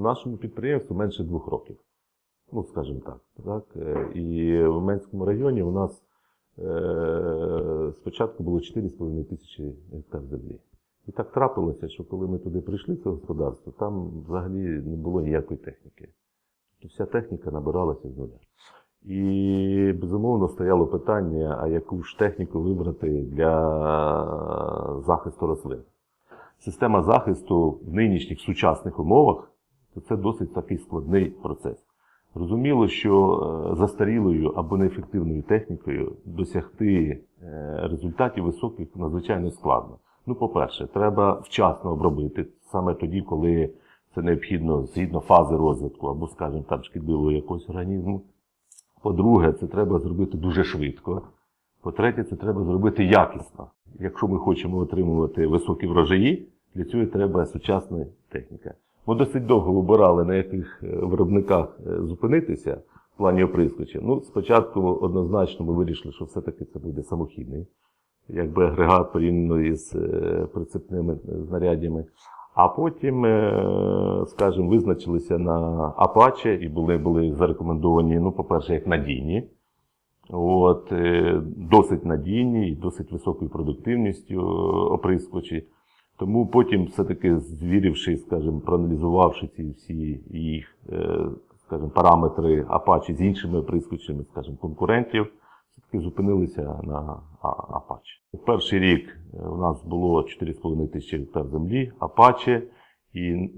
нашому підприємству менше двох років. Ну, скажімо так. так. Е, І в Менському районі у нас е, спочатку було 4,5 тисячі гектар землі. І так трапилося, що коли ми туди прийшли, це господарство, там взагалі не було ніякої техніки. Тобто Вся техніка набиралася з нуля. І безумовно стояло питання, а яку ж техніку вибрати для захисту рослин. Система захисту в нинішніх сучасних умовах то це досить такий складний процес. Зрозуміло, що е, застарілою або неефективною технікою досягти е, результатів високих надзвичайно складно. Ну, по-перше, треба вчасно обробити саме тоді, коли це необхідно згідно фази розвитку або, скажімо, там шкідливого якогось організму. По-друге, це треба зробити дуже швидко. По-третє, це треба зробити якісно. Якщо ми хочемо отримувати високі врожаї, для цього треба сучасна техніка. Ми досить довго вибирали, на яких е, виробниках е, зупинитися в плані оприскувача. Ну, спочатку однозначно ми вирішили, що все-таки це буде самохідний, якби агрегат порівняно із е, прицепними знарядями. А потім, скажімо, визначилися на Apache і були, були зарекомендовані, ну, по-перше, як надійні. От, досить надійні і досить високою продуктивністю оприскувачі. Тому потім, все-таки звіривши, скажімо, проаналізувавши ці всі їх е, скажімо, параметри Apache з іншими оприскувачами, скажімо, конкурентів, все-таки зупинилися на Apache. Перший рік е, у нас було 4,5 тисячі гектар землі, Apache, і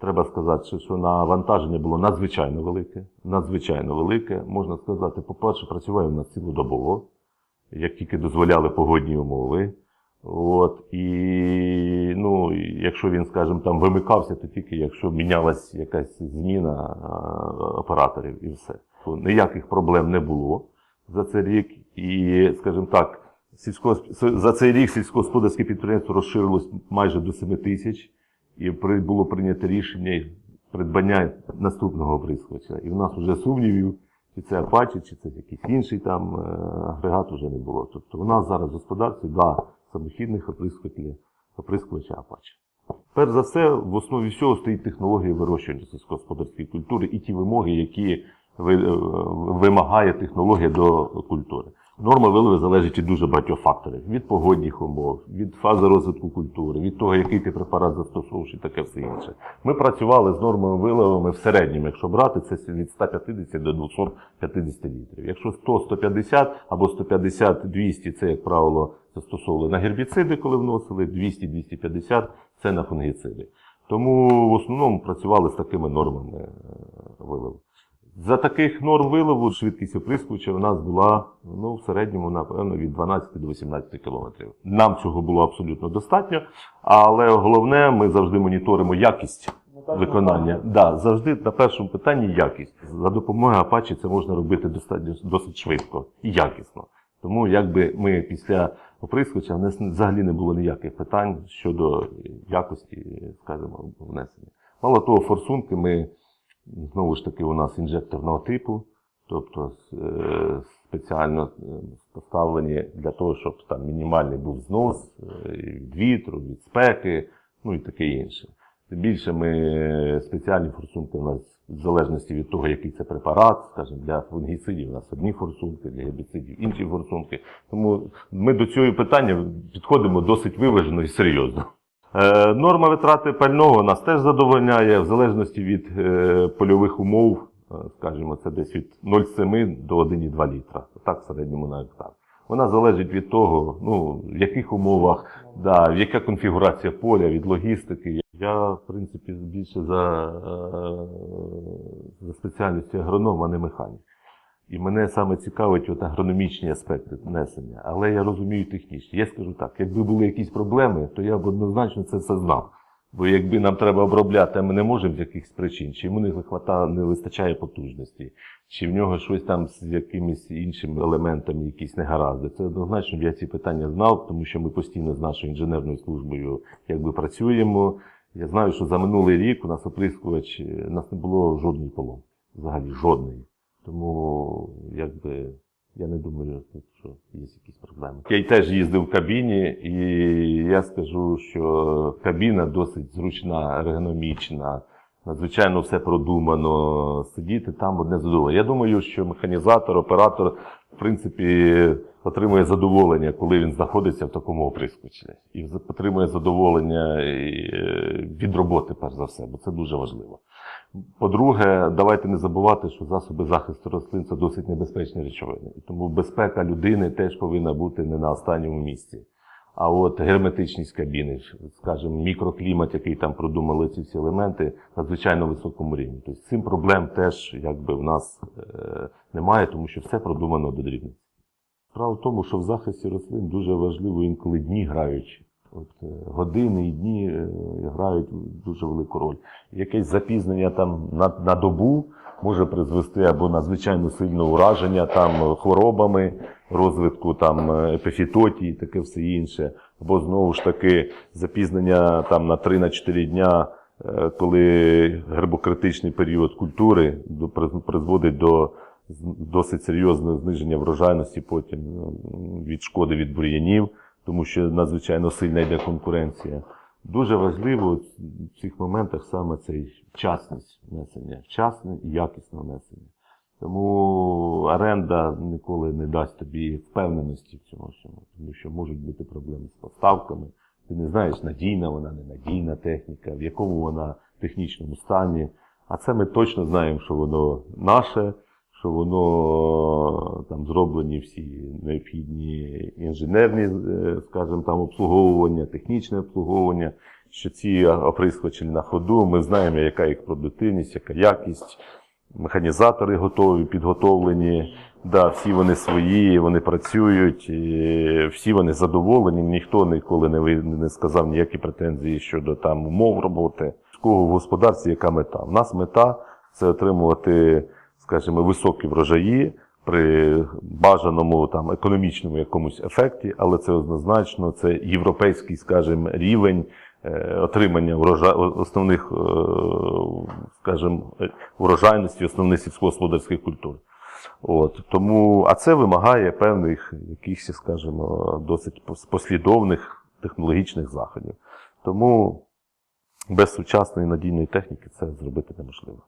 треба сказати, що навантаження було надзвичайно велике. Надзвичайно велике. Можна сказати, по-перше, працював у нас цілодобово, як тільки дозволяли погодні умови. От, і ну, якщо він, скажімо, там вимикався, то тільки якщо мінялась якась зміна операторів і все. То Ніяких проблем не було за цей рік. І, скажімо так, за цей рік сільськогосподарське підприємство розширилось майже до 7 тисяч, і було прийнято рішення придбання наступного оприскувача. І в нас вже сумнівів, чи це Apache, чи це якийсь інший там е, агрегат вже не було. Тобто у нас зараз в господарстві да, самохідних оприскувачів, Apache. Перш за все, в основі всього стоїть технологія вирощування сільськогосподарської культури і ті вимоги, які е, вимагає технологія до культури. Норма виливу залежить від дуже багатьох факторів: від погодних умов, від фази розвитку культури, від того, який ти препарат застосовуєш і таке все інше. Ми працювали з нормами виливами в середньому, якщо брати, це від 150 до 250 літрів. Якщо 100-150 або 150-200, це, як правило, застосовували на гербіциди, коли вносили, 200-250 це на фунгіциди. Тому в основному працювали з такими нормами е, виливу. За таких норм вилову швидкість оприскувача у нас була ну, в середньому, напевно, від 12 до 18 кілометрів. Нам цього було абсолютно достатньо, але головне, ми завжди моніторимо якість виконання. Да, завжди на першому питанні якість. За допомогою Apache це можна робити достатньо досить швидко і якісно. Тому якби ми після оприскувача в нас взагалі не було ніяких питань щодо якості, скажімо, внесення. Мало того, форсунки ми знову ж таки у нас інжекторного типу, тобто е, спеціально е, поставлені для того, щоб там мінімальний був знос е, від вітру, від спеки, ну і таке інше. Тим більше ми спеціальні форсунки у нас в залежності від того, який це препарат, скажімо, для фунгіцидів у нас одні форсунки, для гербіцидів інші форсунки. Тому ми до цього питання підходимо досить виважено і серйозно. Е, Норма витрати пального нас теж задовольняє в залежності від е, польових умов, е, скажімо, це десь від 0,7 до 1,2 літра, так в середньому на гектар. Вона залежить від того, ну, в яких умовах, да, яка конфігурація поля, від логістики. Я, в принципі, більше за, за спеціальністю агроном, а не механік. І мене саме цікавить от агрономічні аспекти несення, але я розумію технічні. Я скажу так, якби були якісь проблеми, то я б однозначно це все знав. Бо якби нам треба обробляти, а ми не можемо з якихось причин, чи йому не вистачає, не вистачає потужності, чи в нього щось там з якимись іншими елементами, якісь негаразди. Це однозначно б я ці питання знав, тому що ми постійно з нашою інженерною службою якби працюємо. Я знаю, що за минулий рік у нас оприскувач, у нас не було жодної поломки. Взагалі жодної. Тому якби я не думаю, що є якісь проблеми. Я теж їздив в кабіні, і я скажу, що кабіна досить зручна, ергономічна, надзвичайно все продумано, сидіти там одне задоволення. Я думаю, що механізатор, оператор, в принципі, отримує задоволення, коли він знаходиться в такому оприскувачі. І отримує задоволення е, від роботи, перш за все, бо це дуже важливо. По-друге, давайте не забувати, що засоби захисту рослин це досить небезпечні речовини. І тому безпека людини теж повинна бути не на останньому місці. А от герметичність кабіни, скажімо, мікроклімат, який там продумали ці всі елементи, надзвичайно високому рівні. Тобто цим проблем теж якби в нас е, немає, тому що все продумано до дрібниць. Справа в тому, що в захисті рослин дуже важливо інколи дні граючи. От, е, години і дні е, грають дуже велику роль. Якесь запізнення там на, на добу може призвести або надзвичайно сильне ураження там хворобами, розвитку там е, епіфітотії, таке все інше, або знову ж таки запізнення там на 3-4 дня, е, коли гербокритичний період культури призводить до досить серйозного зниження врожайності потім е, від шкоди від бур'янів, тому що надзвичайно сильна йде конкуренція. Дуже важливо в цих моментах саме цей вчасність внесення, вчасне і якісне внесення. Тому оренда ніколи не дасть тобі впевненості в цьому всьому, тому що можуть бути проблеми з поставками. Ти не знаєш, надійна вона, ненадійна техніка, в якому вона технічному стані. А це ми точно знаємо, що воно наше, що воно там зроблені всі необхідні інженерні, е, скажімо, там обслуговування, технічне обслуговування, що ці оприскувачі на ходу, ми знаємо, яка їх продуктивність, яка якість. Механізатори готові, підготовлені. Да, всі вони свої, вони працюють, всі вони задоволені. Ніхто ніколи не, не сказав ніякі претензії щодо там умов роботи. Кого в господарстві яка мета? У нас мета це отримувати, скажімо, високі врожаї при бажаному там економічному якомусь ефекті, але це однозначно це європейський, скажімо, рівень е, отримання врожа... основних, е, скажімо, урожайності основних сільськогосподарських культур. От, тому, а це вимагає певних якихось, скажімо, досить послідовних технологічних заходів. Тому без сучасної надійної техніки це зробити неможливо.